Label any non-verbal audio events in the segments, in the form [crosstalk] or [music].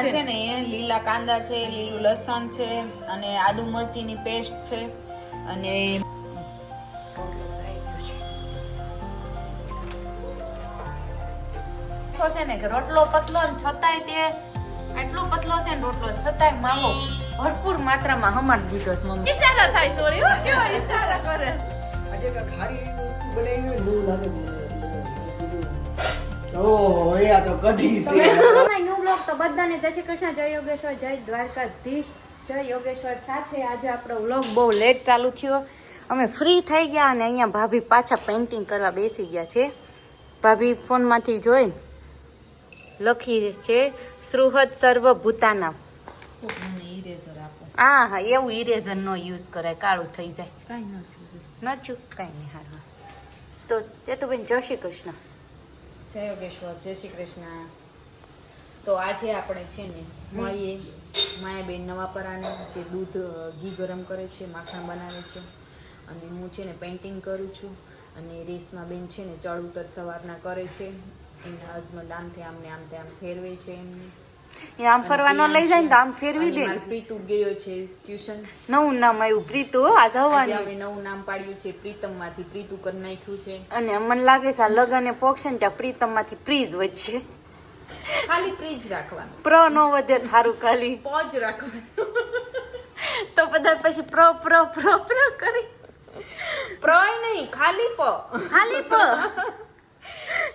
એમાં છે ને એ લીલા કાંદા છે લીલું લસણ છે અને આદુ મરચીની પેસ્ટ છે અને છે ને કે રોટલો પતલો ને છતાંય તે આટલો પતલો છે ને રોટલો છતાંય માવો ભરપૂર માત્રામાં હમણ દીધો છે મમ્મી ઈશારા થાય સોરી હો કેવો ઈશારા કરે આજે હારી વસ્તુ બનાવી હોય એવું લાગે. ઓહો એ તો કઢી છે. ન્યુ બ્લોગ તો બધાને જય શ્રી કૃષ્ણ જય યોગેશ્વર જય દ્વારકાધીશ જય યોગેશ્વર. સાથે આજે આપણો વ્લોગ બહુ લેટ ચાલુ થયો. અમે ફ્રી થઈ ગયા અને અહીંયા ભાભી પાછા પેઇન્ટિંગ કરવા બેસી ગયા છે. ભાભી ફોનમાંથી જોઈને લખી છે સૃહદ સર્વ ભૂતાના હા હા એવું ઇરેઝર નો યુઝ કરાય કાળું થઈ જાય. કાંઈ નથી કાંઈ નહીં હારું. તો ચેતુબેન જય શ્રી કૃષ્ણ. જય યોગેશ્વર, જય શ્રી કૃષ્ણ. તો આજે આપણે છે ને મળીએ. માયાબેન નવાપરાને જે દૂધ ઘી ગરમ કરે છે, માખણ બનાવે છે. અને હું છે ને પેઇન્ટિંગ કરું છું. અને રેસમાં બેન છે ને ચડ ઉતર સવારના કરે છે. એમના હસબન્ડ આમથી આમને આમ આમ ફેરવે છે એમને એ આમ ફરવા ન લઈ જાય ને તો આમ ફેરવી દે. પ્રીતુ ગયો છે ટ્યુશન. નવું નામ આવ્યું પ્રીતુ આ અમે નવું નામ પાડ્યું છે પ્રીતમમાંથી પ્રીતુ કરી નાખ્યું છે. અને મને લાગે છે આ લગન એ પોક્ષે ને ત્યાં પ્રીતમમાંથી પ્રીઝ વધશે. ખાલી પ્રીજ રાખવાનું. પ્ર નો વધે થારું ખાલી. પોજ રાખવાનું. તો બધા પછી પ્ર પ્ર પ્ર પ્ર કરી. પ્રય નહીં ખાલી પ. ખાલી પ.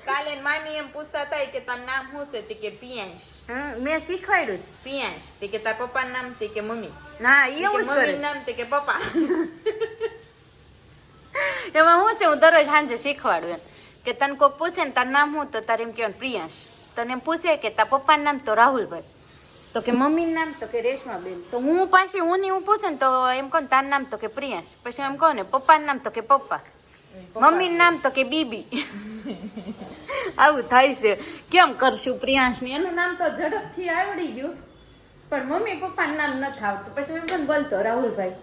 કાલે મામી એમ પૂછતા થાય કે તાર નામ શું છે તે કે પિયાંશ મેં શીખવાડ્યું. પિયાંશ તે કે તાર પપ્પાનું નામ તે કે મમ્મી ના એવું કરે નામ તે કે પપ્પા એમાં હું છે હું દરરોજ સાંજે શીખવાડું એમ કે તને કોઈક પૂછે ને તારું નામ શું તો તારે એમ કહેવાનું પ્રિયાંશ તને એમ પૂછે કે તાર પપ્પાનું નામ તો રાહુલભાઈ તો કે મમ્મીનું નામ તો કે રેશમાબેન તો હું પાછી હું ની હું પૂછે ને તો એમ કહું ને તારું નામ તો કે પ્રિયાંશ પછી એમ કહું ને પપ્પાનું નામ તો કે પપ્પા મમ્મીનું નામ તો કે બીબી આવું થાય છે. કેમ કરશું પ્રિયાંશની? એનું નામ તો ઝડપથી આવડી ગયું. પણ મમ્મી પપ્પાનું નામ નથી આવતું પછી એમ પણ બોલતો રાહુલભાઈ.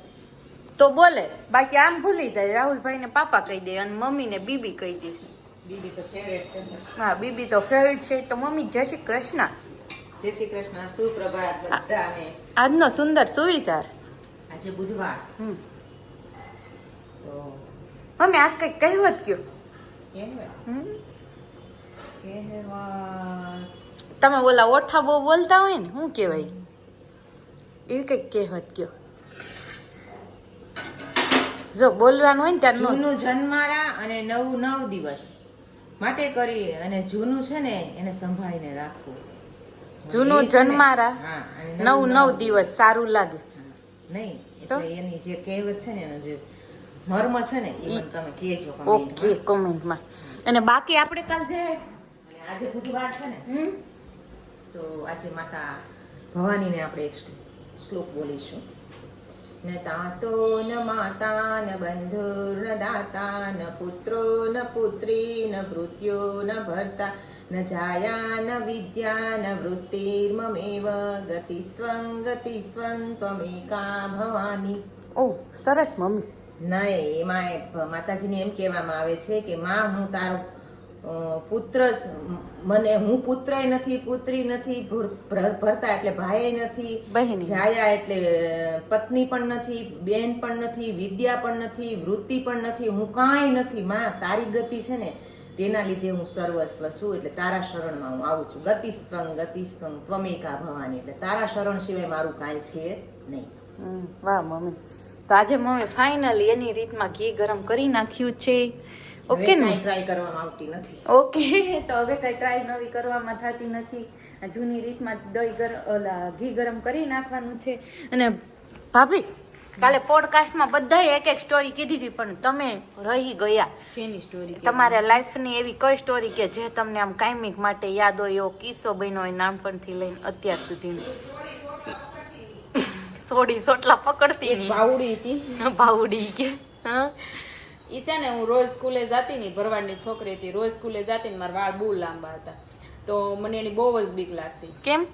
તો બોલે બાકી આમ ભૂલી જાય. રાહુલભાઈ ને પાપા કહી દે અને મમ્મી ને બીબી કહી દઈશ બીબી તો ફેવરેટ છે. હા બીબી તો ફેવરેટ છે. તો મમ્મી જય શ્રી કૃષ્ણ. જય શ્રી કૃષ્ણ. સુપ્રભાત બધાને. આજનો સુંદર સુવિચાર. આજે બુધવાર. હમ. તો મમ્મી આજ કઈ કહેવત કયો. કહેવાય હમ? તમે ઓલા ઓઠા બહુ બોલતા હોય ને શું કહેવાય? એવી કંઈક કહેવત કયો. જો બોલવાનું હોય ને ત્યારે જૂનું જન્મારા અને નવું નવ દિવસ. માટે કરી અને જૂનું છે ને એને સંભાળીને રાખવું. જૂનું જન્મારા નવ નવ દિવસ. સારું લાગે. નહીં તો? એટલે એની જે કહેવત છે ને એનો જે મર્મ છે ને એ તમે કહેજો ઓકે કમેન્ટમાં. અને બાકી આપણે કાલ જે આજે બુધવાર છે ને? તો આજે માતા ભવાનીને આપણે એક શ્લોક બોલીશું. ન તાતો ન માતા ન બંધુર ન દાતા ન પુત્રો ન પુત્રી ન ભૃત્યો ન ભરતા ન જાયા ન વિદ્યા ન વૃત્તિર્મમેવ ગતિસ્ત્વં ગતિસ્ત્વં ત્વમેકા ભવાની. ઓ સરસ મમ્મી. નહીં એમાં માતાજીને એમ કહેવામાં આવે છે કે માં હું તારો પુત્ર મને હું પુત્ર નથી પુત્રી નથી ભૂર- ભર- ભરતા એટલે ભાઈ નથી બહેની. જાયા એટલે પત્ની પણ નથી બેન પણ નથી વિદ્યા પણ નથી વૃત્તિ પણ નથી હું કાંઈ નથી. માં તારી ગતિ છે ને તેના લીધે હું સર્વસ્વ છું એટલે તારા શરણમાં હું આવું છું. ગતિસ્તંગ ગતિસ્તંગ ત્વમેકા ભવાની એટલે તારા શરણ સિવાય મારું કાંઈ છે નહીં. વાહ મમ્મી. તો આજે મમ્મી ફાઇનલી એની રીતમાં ઘી ગરમ કરી નાખ્યું છે. ઓકે ને? ટ્રાય કરવામાં આવતી નથી. ઓકે [laughs] તો હવે કઈ ટ્રાય નવી કરવામાં થતી નથી. જૂની રીતમાં દહીં ગરમ ઓલા ઘી ગરમ કરી નાખવાનું છે. અને ભાભી કાલે પોડકાસ્ટમાં બધાએ એક એક સ્ટોરી કીધી હતી પણ તમે રહી ગયા. જેની સ્ટોરી તમારા લાઈફની એવી કઈ સ્ટોરી કે જે તમને આમ કાયમિક માટે યાદ હોય એવો કિસ્સો બન્યો હોય નાનપણથી લઈને અત્યાર સુધી સોડી. સોટલા પકડતી ભાવડી હતી. ભાવડી કે હા? ઈ છે ને હું રોજ સ્કૂલે જાતી ની ભરવાડની છોકરી હતી રોજ સ્કૂલે જાતી ને મારા વાળ બહુ લાંબા હતા. તો મને એની બહુ જ બીક લાગતી. કેમ?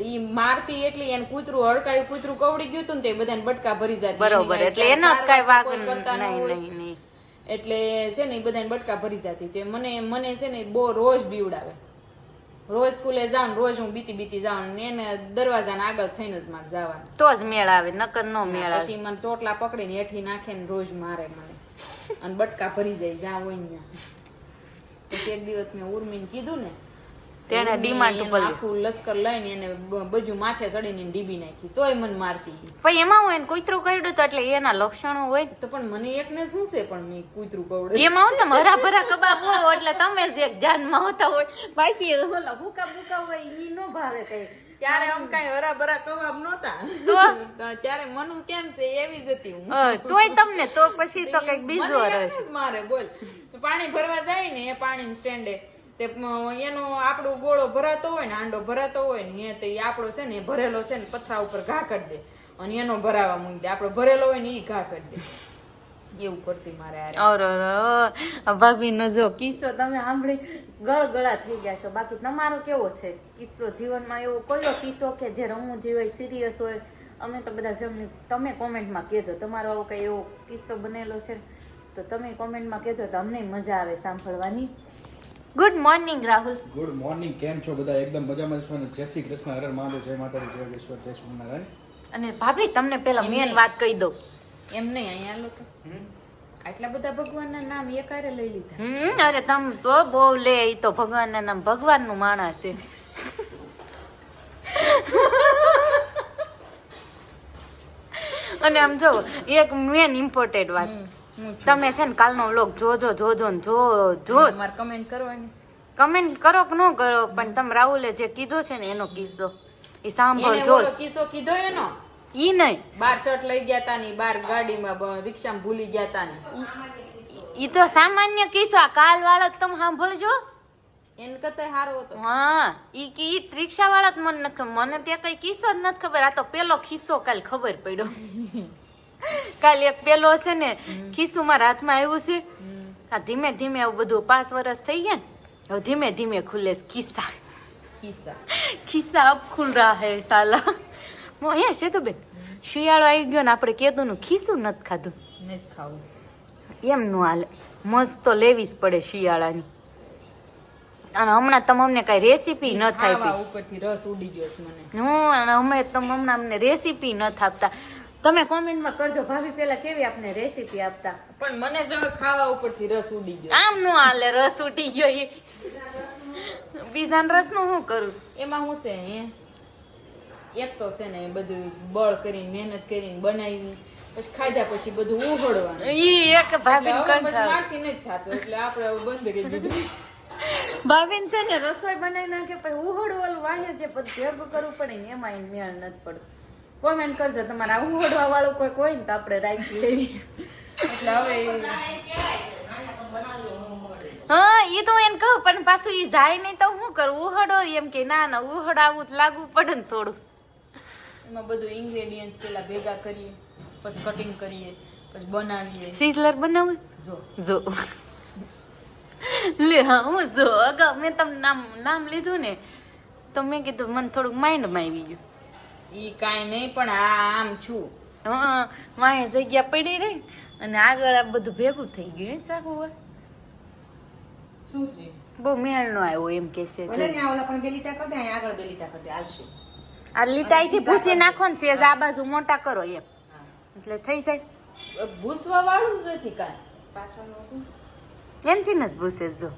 ઈ મારતી એટલી એને કૂતરું હડકાયું કૂતરું કવડી ગયું હતું ને તે બધાને બટકા ભરી જતી. બરોબર એટલે એનો કઈ વાગ નહીં નહીં નહીં. એટલે છે ને એ બધાને બટકા ભરી જતી. તે મને મને છે ને બહુ રોજ બીવડાવે. રોજ સ્કૂલે જાઉં રોજ હું બીતી બીતી જાઉં ને એને દરવાજાને આગળ થઈને જ મારે જવાનું. તો જ મેળ આવે નકર નો મેળ આવે. પછી મને ચોટલા પકડીને હેઠી નાખે ને રોજ મારે મને. અને બટકા ભરી જાય જ્યાં હોય ને પછી એક દિવસ મેં ઉર્મીને કીધું ને તેણે ઉર્મી ઉપર આખું લશ્કર લઈને એને બ- બધું માથે ચડીને ડીબી નાખી. તોય મને મારતી પણ એમાં હોય ને કૂતરું કરડ્યું તો એટલે એના લક્ષણો હોય તો પણ મને એકને શું છે પણ મેં કૂતરું કવડે? એમાં હું તમે હરા ભરા કબાબ હોય એટલે તમે જ એક જાનમાં હોતા હોય. બાકી ઓલા ભૂકા ભૂકા હોય ઈ નો ભાવે કઈ. ત્યારે આમ કઈ હરાભરા કવાબ નહોતા. તો? ત્યારે મનુ કેમ છે એવી જ હતી હું. તોય તમને તો પછી તો કંઈક બીજો જ મારે બોલ. પાણી ભરવા જાય ને એ પાણી સ્ટેન્ડે તે એનો આપણો ગોળો ભરાતો હોય ને આંડો ભરાતો હોય ને એ તો એ આપણો છે ને એ ભરેલો છે ને પથરા ઉપર ઘા કરી દે. અને એનો ભરાવા મૂકી દે. આપણો ભરેલો હોય ને એ ઘા કરી દે. એવું કરતી મારે હારે. ઓર ભાભી નો જો કિસ્સો તમે સાંભળી ગળગળા થઈ ગયા છો. બાકી તમારો કેવો છે? કિસ્સો જીવનમાં એવો કયો કિસ્સો કે જે રમવું જીવાય હોય સિરિયસ હોય? અમે તો બધા ફેમિલી તમે કોમેન્ટમાં કહેજો. તમારો આવો કઈ એવો કિસ્સો બનેલો છે? તો તમે કોમેન્ટમાં કહેજો તો અમને મજા આવે સાંભળવાની. Good morning Rahul good morning કેમ છો બધા? એકદમ મજામાં છો? અને જય શ્રી કૃષ્ણ. હરે મહાદેવ. જય માતાજી. જય વિશ્વ જય સ્વામિનારાયણ. અને ભાભી તમને પેલા મેન વાત કહી દઉં. એમ નહીં અહીંયા હાલો તો. આટલા બધા ભગવાનના નામ એકારે લઈ લીધા. હમ અરે તમ તો બહુ લે ઈ તો ભગવાનના નામ ભગવાનનું માણસ છે. અને આમ જો એક મેન ઇમ્પોર્ટેન્ટ વાત. તમે છે ને કાલનો વ્લોગ જોજો જોજો ને જો જો મારે કમેન્ટ કરવાની કમેન્ટ કરો કે ન કરો પણ તમે રાહુલે જે કીધો છે ને એનો કિસ્સો એ સાંભળો સાંભળજો કિસ્સો કીધો એનો? ઈ નહીં. બાર શર્ટ લઈ ગયા તા ની બાર ગાડીમાં રિક્ષામાં ભૂલી ગયા તા ની ઈ તો સામાન્ય કિસ્સો. આ કાલ વાળો તમે સાંભળજો. એને કરતા હારો હતો હા ઈ કી ઈ રિક્ષા વાળા જ મને નથી મને ત્યાં કઈ કિસ્સો જ નથી ખબર. આ તો પેલો ખિસ્સો કાલ ખબર પડ્યો. [laughs] કાલ એક પેલો છે ને ખિસ્સું મારા હાથમાં આવ્યું છે. આ ધીમે ધીમે આવું બધું પાંચ વર્ષ થઈ ગયા ને હવે ધીમે ધીમે ખુલે ખિસ્સા ખિસ્સા કિસ્સા. ખિસ્સા [laughs] અબ ખુલ રહા હે સાલા. મો હે છે તો બેન. શિયાળો આવી ગયો ને આપણે કેતું નું ખિસ્સું નથી ખાધું. નથી ખાવું. એમ નું હાલે. મસ્ત તો લેવી જ પડે શિયાળાની. અને હમણાં તમે અમને કઈ રેસીપી ન થાય ઉપરથી રસ ઉડી ગયો છે મને. હું અને અમે તમે હમણાં અમને રેસીપી ન આપતા તમે કોમેન્ટમાં કરજો ભાભી પેલા કેવી આપને રેસીપી આપતા? પણ મને જ ખાવા ઉપરથી રસ ઉડી ગયો. આમ નો હાલે રસ ઉઠી ગયો એ બીજા રસનું શું કરું? એમાં હું છે એક તો છે ને બધું બળ કરીને મહેનત કરીને બનાવી પછી ખાધા પછી બધું ઉહળવાનું. ઈ એક ભાભી એટલે કંટાળ. નથી થતું એટલે આપણે આવું બંધ કરી દીધું. ભાભીન છે ને રસોઈ બનાવી નાખે પછી ઉહળવાનું વાહે જે પછી ભેગું કરવું પડે ને એમાં એને મેળ નથી પડતું. કોમેન્ટ કરજો તમારા ઉહળવા વાળું કોઈ કોઈ ને તો આપણે રાખી લેવી એટલે હવે હા ઈ તો એને કહું પણ પાછું ઈ જાય નહીં તો શું કરું? ઉહડો એમ કે ના ના ઉહડાવું જ લાગવું પડે ને થોડું એમાં બધું ઇન્ગ્રેડિયન્ટ્સ પેલા ભેગા કરીએ પછી કટિંગ કરીએ પછી બનાવીએ. સીઝલર બનાવું? જો. જો. લે હા હું જો. અગાઉ મેં તમને નામ નામ લીધું ને તો મેં કીધું મને થોડુંક માઇન્ડમાં આવી ગયું. ઈ કાંઈ નહીં પણ આ આમ છું. હા વાંહે જગ્યા પડી રહી અને આગળ આ બધું ભેગું થઈ ગયું હે સારું શું છે બહુ મેળ નો આવ્યો એમ કે છે ભલે ને ઓલા પણ બે લીટા કરી દે આગળ બે લીટા કરી દે હાલશે. આ લીટાઈથી ભૂસી નાખો ને સેજ આ બાજુ મોટા કરો એમ. એટલે થઈ જાય. ભૂસવા વાળું જ નથી કાંઈ. એમથી ને જ ભૂસે જો.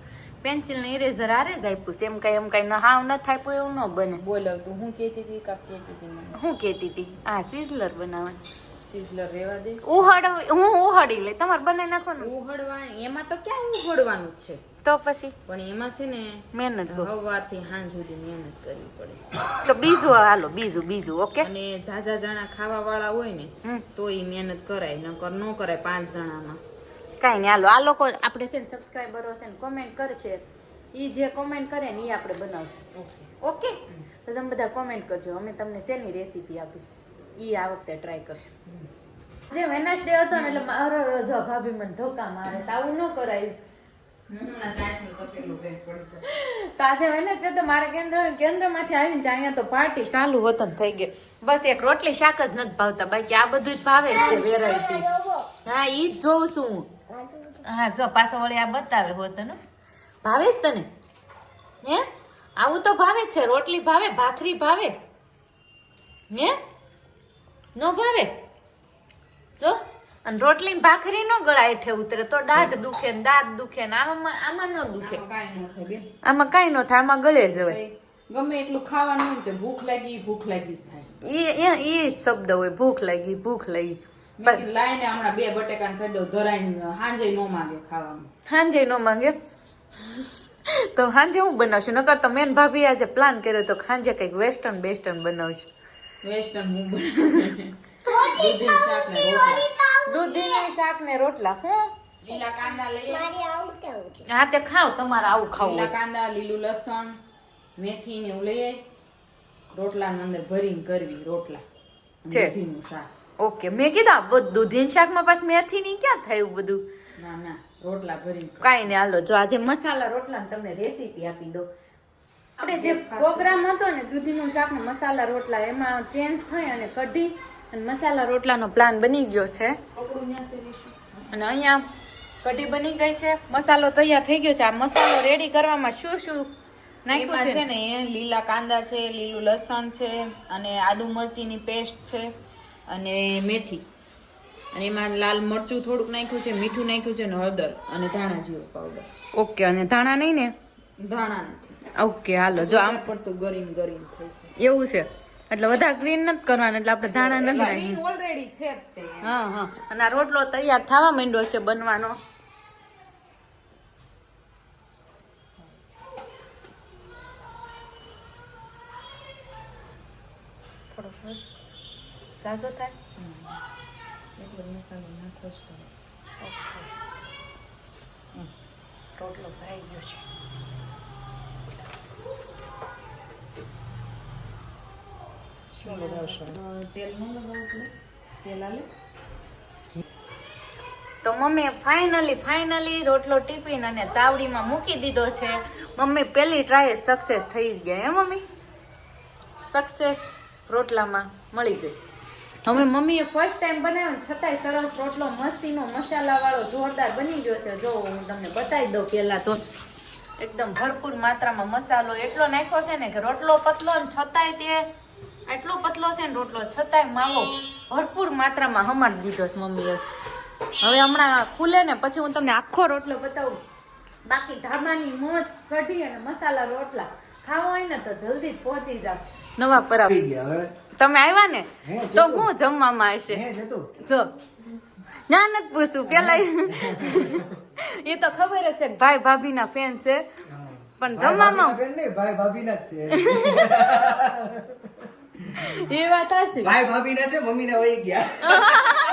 પેન્સિલ ને ઇરેઝર આરે જ આપ્યું છે. એમ કઈ એમ કઈ હાવ ન થાય એવું ન બને. બોલાવતું હું કહેતી હતી કાક કહેતી હતી હું કેતી હતી? આ સિઝલર બનાવવાની. સિઝલર રેવા દે. ઉહડ હું ઉહડી લે તમારે બનાવી નાખો ઉહડવા એમાં તો ક્યાં ઉહડવાનું છે? તો પછી? પણ એમાં છે ને મહેનત સવારથી સાંજ સુધી મહેનત કરવી પડે. તો બીજું હાલો બીજું બીજું ઓકે? અને ઝાઝા જણા ખાવા વાળા હોય ને હમ. તો એ મહેનત કરાય નકર ન કરાય પાંચ જણામાં. કાંઈ નહીં હાલો આ લોકો આપણે છે ને સબસ્ક્રાઈબરો છે ને કોમેન્ટ કરશે એ જે કોમેન્ટ કરે ને એ આપણે બનાવશું. ઓકે. તો તમે બધા કોમેન્ટ કરજો. અમે તમને શેની રેસીપી આપી? એ આ વખતે ટ્રાય કરશું. જે વેનસડે હતો ને એટલે મારો રજા ભાભી મને ધોકા મારે આવું ન કરાયું. આજે વેનસડે તો મારે કેન્દ્ર કેન્દ્રમાંથી આવીને ત્યાં અહીંયા તો પાર્ટી ચાલુ વતન થઈ ગઈ બસ એક રોટલી શાક જ નથી ભાવતા. બાકી આ બધું જ ભાવે છે વેરાયટી હા એ જ જોઉં છું હું. હા, જો, પાછો વળી આ બતાવે હોત ને. ભાવે જ તને? હે? આવું તો ભાવે જ છે. રોટલી ભાવે, ભાખરી ભાવે. હે? નો ભાવે? જો. અને રોટલી ભાખરી નો ગળા હેઠે ઉતરે. તો દાઢ દુખે ને દાંત દુખે ને આમાં આમાં ન દુખે. આમાં કાંઈ ન થાય આમાં ગળે જવાય ગમે એટલું ખાવાનું હોય ભૂખ લાગી ભૂખ લાગી થાય. એ એ શબ્દ હોય ભૂખ લાગી ભૂખ લાગી. મેં લાઈને હમણાં બે બટેકા ખાઈ દઉં ધરાઈને હાંજે નો માંગે ખાવાનું. સાંજે નો માંગે? તો સાંજે હું બનાવશું? નકર તો મેન ભાભી આજે પ્લાન કર્યો તો સાંજે કંઈક વેસ્ટર્ન બેસ્ટર્ન બનાવશું. વેસ્ટર્ન હું બનાવું. દૂધીનું શાક ને રોટલા હું? લીલા કાંદા લઈએ હા તે ખાવ તમારે આવું ખાવું લીલા કાંદા લીલું લસણ મેથી ને એવું લઈ રોટલા અંદર ભરીને કરવી રોટલા. છે. દૂધીનું શાક. ઓકે મેં કીધું દૂધીન શાકમાં પાછું મેથી ની ક્યાં થયું બધું? ના ના રોટલા ભરીને કાંઈ નહીં હાલો જો આજે મસાલા રોટલા તમને રેસીપી આપી દો આપણે જે પ્રોગ્રામ હતો ને દૂધીનું શાક ને મસાલા રોટલા એમાં ચેન્જ થઈ અને કઢી અને મસાલા રોટલાનો પ્લાન બની ગયો છે. અને અહીંયા કઢી બની ગઈ છે. મસાલો તૈયાર થઈ ગયો છે. આ મસાલો રેડી કરવામાં શું શું નાખ્યું છે? ને એ લીલા કાંદા છે લીલું લસણ છે અને આદુ મરચીની પેસ્ટ છે અને મેથી. અને એમાં લાલ મરચું થોડુંક નાખ્યું છે મીઠું નાખ્યું છે અને હળદર અને ધાણા જીરું પાવડર. ઓકે અને ધાણા નહીં ને? ધાણા નથી. ઓકે હાલો જો આમ પડતું ગરીમ ગરીમ થઈ છે એવું છે. એટલે વધારે ગ્રીન નથી કરવાનું એટલે આપણે ધાણા નથી ઓલરેડી છે તે. હા હા. અને આ રોટલો તૈયાર થવા માંડ્યો છે બનવાનો. થોડો ઝાઝો થાય? એટલો મસાલો નાખવો જ પડે. રોટલો ભરાઈ ગયો છે. તો મમ્મીએ ફાઇનલી ફાઇનલી રોટલો ટીપીને અને તાવડીમાં મૂકી દીધો છે. મમ્મી પહેલી ટ્રાય સક્સેસ થઈ ગયા, હે મમ્મી? સક્સેસ રોટલામાં મળી ગઈ. હવે મમ્મીએ ફર્સ્ટ ટાઈમ બનાવ્યો છતાંય સરસ રોટલો, મસ્તીનો મસાલાવાળો જોરદાર બની ગયો છે. જો હું તમને બતાવી દઉં પહેલાં તો. એકદમ ભરપૂર માત્રામાં મસાલો એટલો નાખ્યો છે ને કે રોટલો પતલો ને છતાંય તે આટલો પતલો છે ને રોટલો છતાંય માવો ભરપૂર માત્રામાં હમાડી દીધો છે મમ્મીએ. હવે હમણાં ખુલે ને પછી હું તમને આખો રોટલો બતાવું. બાકી ધાબાની મોજ કઢી અને મસાલા રોટલા. ખાવો હોય ને તો જલ્દી જ પહોંચી જાવ નવા હવે. તમે આવ્યા ને? તો હું જમવામાં આવશે? જો. ના નથી પૂછું પેલા એ તો ખબર હશે કે ભાઈ ભાભી ના ફેન છે. પણ જમવામાં ભાઈ ભાભી ના છે. [laughs] એ વાત હશે ભાઈ છે વહી ગયા. [laughs]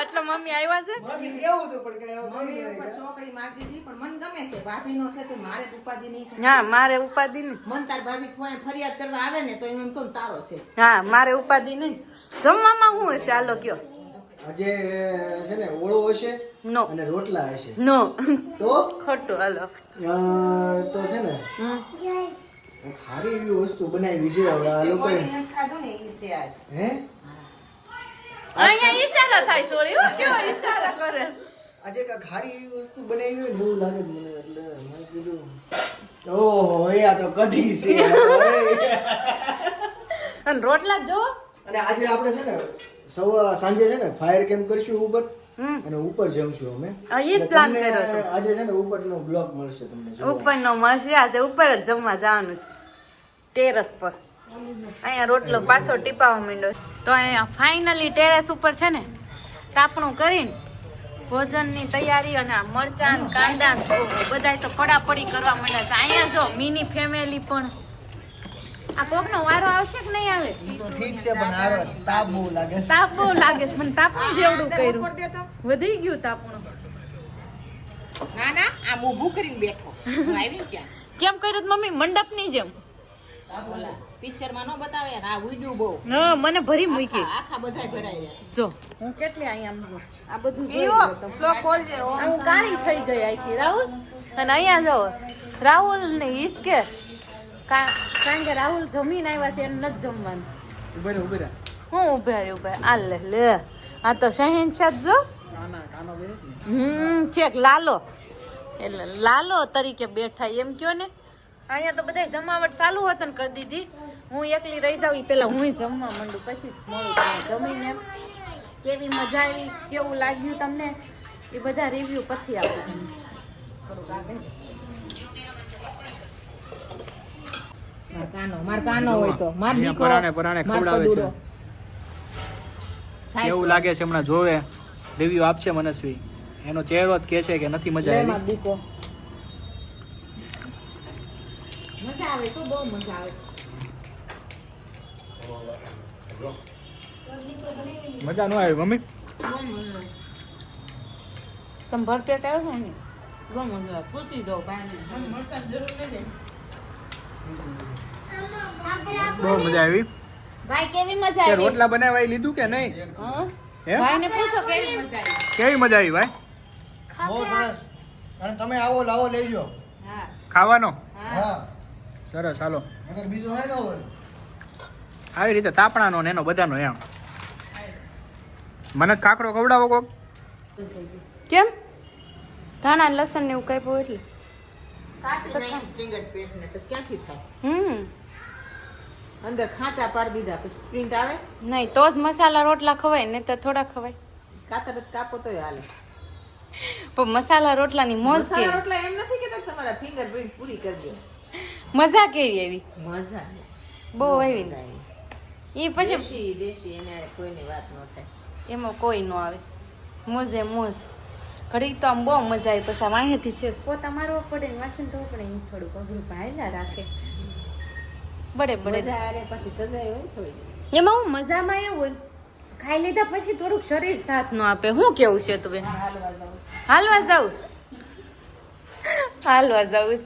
એટલે મમ્મી આવ્યા છે? મમ્મી હતું પણ કઈ મમ્મી ઉપર ચોકડી મારતી હતી પણ મન ગમે છે ભાભીનો છે તો મારે ઉપાધિ નહીં હા મારે ઉપાધિ નહીં. મન તાર ભાભી ફોન ફરિયાદ કરવા આવે ને તો હું એમ કહું તારો છે. હા મારે ઉપાધિ નહીં. જમવામાં શું હશે? આલો કયો. આજે છે ને ઓળો હશે નો. અને રોટલા હશે. નો. તો? ખોટું હાલો. તો છે ને હમ. સારી એવી વસ્તુ બનાવી છે હવે આ લોકો ખાધું ને એ છે આજ. હે? અહીંયા ઈશારા થાય સોરી હો કેવો ઈશારા કરે? આજે કા સારી એવી વસ્તુ બનાવી હોય ને એવું લાગે મને એટલે મેં કીધું ઓહો એ આ તો કઢી છે. અને રોટલા જો અને આજે આપણે છે ને સવા સાંજે છે ને ફાયર કેમ્પ કરશું ઉપર. અને ઉપર જમશું અમે. જ એટલે કર્યો છે. આજે છે ને ઉપરનો બ્લોક મળશે તમને જોવા. ઉપર નો મળશે આજે ઉપર જ જમવા જવાનું ટેરસ પર. અહીંયા રોટલો પાછો ટીપાવા માંડ્યો તો અહીંયા ફાઇનલી ટેરેસ ઉપર છે ને તાપણું કરીને ભોજનની તૈયારી અને આ મરચાં કાંદા બધા. તો પડાપડી કરવા માંડ્યા છે. અહીંયા જો મિની ફેમિલી પણ આ કોકનો વારો આવશે કે નહીં આવે? ઠીક છે પણ હારો તાપ બહુ લાગે છે. તાપ બહુ લાગે છે મને તાપણું જેવડું કર્યું. વધી ગયું તાપણું ના ના આમ ઊભું કરીને બેઠો. આવી ત્યાં. કેમ કર્યું મમ્મી? મંડપની જેમ. ઓલા પિક્ચરમાં ન બતાવે આ ઉડ્યું બહુ. હા મને ભરી મૂકી. આખા બધા ભરાઈ રહ્યા જો. હું કેટલી અહીંયા આમ આ બધું જોઈ શ્લોક બોલજે હું કાળી થઈ ગઈ આખી રાહુલ. અને અહીંયા જો રાહુલ ને હિસકે કા- કારણ કે રાહુલ જમીને આવ્યા છે એને નથી જમવાનું. ઉભે ઉભે હું ઉભે રે ઉભે આ લે લે. આ તો શહેનશાહ જો હમ છેક લાલો. એટલે લાલો તરીકે બેઠા એમ કયો ને. અહીંયા તો બધા જમાવટ ચાલુ હતો ને કરી દીધી. હું એકલી રહી જાઉં પેલા હું જમવા માંડું. પછી મળું જમીને કેવી મજા આવી કેવું લાગ્યું તમને? એ બધા રિવ્યુ પછી આપું. તમને થોડુંક આગળ. માર કાનો માર કાનો હોય તો. માર દીકરો પરાણે પરાણે ખવડાવે છે. કેવું લાગે છે હમણાં જોવે? રિવ્યુ આપશે મનસ્વી. એનો ચહેરો જ કહે છે કે નથી મજા આવી. દીકો. મજા આવે તો બહુ મજા આવે. મજા ન આવી મમ્મી? બહુ મજા તમે ભરપેટ આવ્યો ને? બહુ મજા પૂછી દો ભાઈ બહુ મજા આવી. ભાઈ કેવી મજા આવી? રોટલા બનાવવા લીધું કે નહીં? હા? હે. ભાઈને પૂછો કેવી મજા આવી. કેવી મજા આવી ભાઈ? બહુ સરસ. અને તમે આવો લાવો લેજો. હા. ખાવાનો? હા. સરસ હાલો. બીજું હોય ને હોય. આવી રીતે તાપણાનો ને એનો બધાનો એમ. મને કાકડો કાકરો ખવડાવો કોક. કેમ? ધાણા લસણ ને એવું કાપ્યું એટલે? અંદર ખાંચા પાડી દીધા પછી પ્રિન્ટ આવે? નહીં તો જ મસાલા રોટલા ખવાય ને તો થોડા ખવાય. કાતર જ કાપો તોય હાલે. પણ મસાલા રોટલાની મોજ કે રોટલા એમ નથી કે તમારા ફિંગર પ્રિન્ટ પૂરી કરી દો. મજા કેવી એવી મજા. બહુ આવી. ને એ પછી દેશી દેશી એને કોઈની વાત ન થાય. એમાં કોઈ ન આવે. મોજે મોજ. ઘડી તો આમ બહુ મજા આવી. પછી આમ અહીંયાથી છે. પોતા મારવા પડે ને વાસણ તો પડે એ થોડુંક અઘરું પાયલા રાખે. બડે બડે. મજા આવે પછી સજાય હોય થોડી. એમાં હું મજામાં એવું હોય. ખાઈ લીધા પછી થોડુંક શરીર સાથ ન આપે. શું કેવું છે તું બેન? હાલવા જાઉં હાલવા જાઉં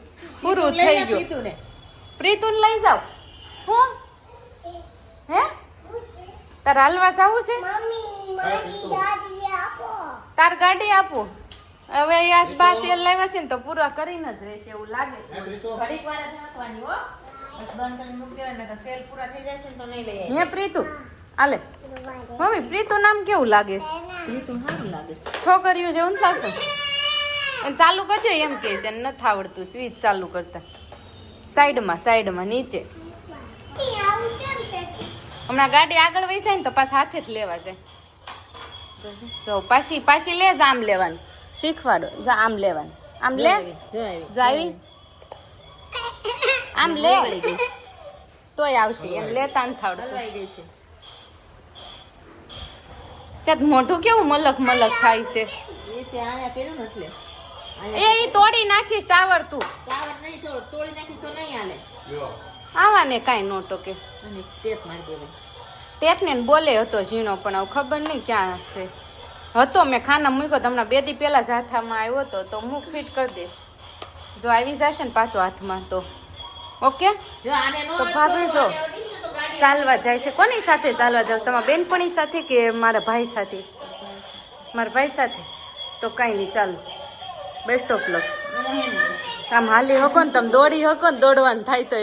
પૂરું થઈ ગયું. પ્રીતુન. લઈ જાવ હું? હે? તારે હાલવા જાવું છે? તાર ગાડી આપું. હવે યાસ બા સેલ લાવ્યા છે ને તો પૂરા કરીને જ રહેશે એવું લાગે છે. ઘડીક વાર જ રાખવાની હો. બસ બંધ કરીને મૂકી દેવાય નકર સેલ પૂરા થઈ જશે ને તો નહીં લઈ આવી હે પ્રીતુ આલે. મમ્મી પ્રીતુ નામ કેવું લાગે છે? પ્રીતુ સારું લાગે છે. છોકરીઓ જેવું નથી લાગતું? ચાલુ કરજો એમ કે છે નથી આવડતું સ્વિચ ચાલુ કરતા. સાઈડમાં સાઈડમાં નીચે. હમણાં ગાડી આગળ વહી જાય ને તો પાછા હાથે જ લેવા જાય. જો પાછી પાછી લે આમ લેવાનું. શીખવાડો. જા આમ લેવાનું. આમ લે? જાવી આમ લે. તોય આવશે. એમ લેતા ને છે. ત્યાં મોઢું કેવું મલક મલક થાય છે? એ તે કર્યું ને એટલે. એ ઈ તોડી નાખીશ ટાવર તું. ટાવર નહીં તો તોડી નાખીશ તો નહીં આલે આવાને કાઈ નો ટોકે. અને ટેપ મારી દેવાય તેટને બોલે હતો ઝીણો પણ હવે ખબર નહીં ક્યાં હશે. હતો મેં ખાના મૂક્યો તો હમણાં બે દી પહેલાં જાથામાં આવ્યો હતો તો મૂક ફિટ કરી દઈશ. જો આવી જશે ને પાછો હાથમાં તો. ઓકે? તો ભાભી જો ચાલવા જાય છે. કોની સાથે ચાલવા જાવ? તમારા બેનપણી સાથે કે મારા ભાઈ સાથે? મારા ભાઈ સાથે? તો કાંઈ નહીં ચાલો. બેસ્ટ ઓફ લક આમ હાલી હકો ને તમે દોડી હકો ને દોડવાનું થાય તો